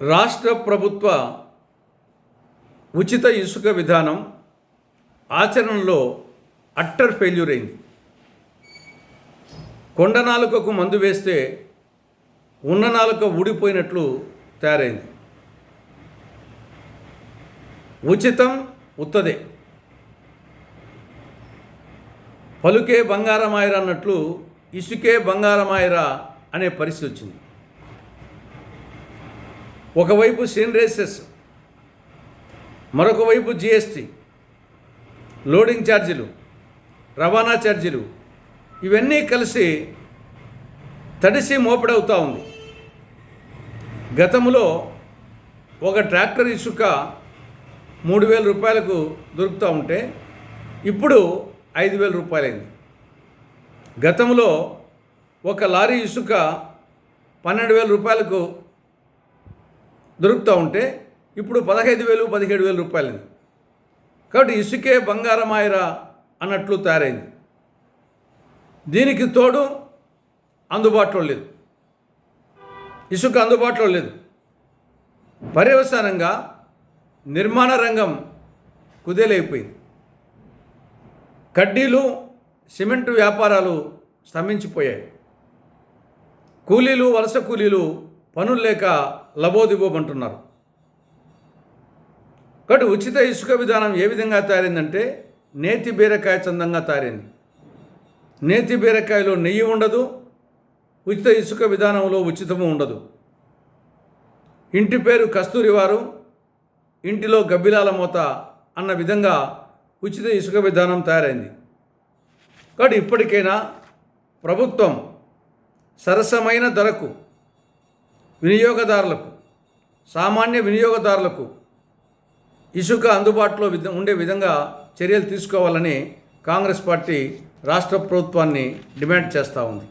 రాష్ట్ర ప్రభుత్వ ఉచిత ఇసుక విధానం ఆచరణలో అట్టర్ ఫెయిల్యూర్ అయింది. కొండ నాలుకకు మందు వేస్తే ఉన్న నాలుక ఊడిపోయినట్లు తయారైంది. ఉచితం ఉత్తదే. పలుకే బంగారమాయిరా అన్నట్లు ఇసుకే బంగారమాయిరా అనే పరిస్థితి వచ్చింది. ఒకవైపు సీన్ రేసెస్ మరొక వైపు జిఎస్టీ లోడింగ్ ఛార్జీలు రవాణా ఛార్జీలు ఇవన్నీ కలిసి తడిసి మోపిడవుతూ ఉంది. గతంలో ఒక ట్రాక్టర్ ఇసుక మూడు వేల రూపాయలకు దొరుకుతూ ఉంటే ఇప్పుడు ఐదు వేల రూపాయలైంది. గతంలో ఒక లారీ ఇసుక పన్నెండు వేల రూపాయలకు దొరుకుతూ ఉంటే ఇప్పుడు పదహైదు వేలు పదిహేడు వేల రూపాయలు కాబట్టి ఇసుకే బంగారమాయరా అన్నట్లు తయారైంది. దీనికి తోడు అందుబాటులో లేదు. ఇసుక అందుబాటులో లేదు. పర్యవసానంగా నిర్మాణ రంగం కుదేలైపోయింది. కడ్డీలు సిమెంట్ వ్యాపారాలు స్తంభించిపోయాయి. కూలీలు వలస కూలీలు పనులు లేక లబోదిబోమంటున్నారు కాబట్టి ఉచిత ఇసుక విధానం ఏ విధంగా తయారైందంటే నేతి బీరకాయ చందంగా తయారైంది. నేతి బీరకాయలో నెయ్యి ఉండదు ఉచిత ఇసుక విధానంలో ఉచితము ఉండదు. ఇంటి పేరు కస్తూరి వారు ఇంటిలో గబ్బిలాల మూత అన్న విధంగా ఉచిత ఇసుక విధానం తయారైంది. కాబట్టి ఇప్పటికైనా ప్రభుత్వం సరసమైన ధరకు వినియోగదారులకు సామాన్య వినియోగదారులకు ఇసుక అందుబాటులో విధ ఉండే విధంగా చర్యలు తీసుకోవాలని కాంగ్రెస్ పార్టీ రాష్ట్ర ప్రభుత్వాన్ని డిమాండ్ చేస్తూ ఉంది.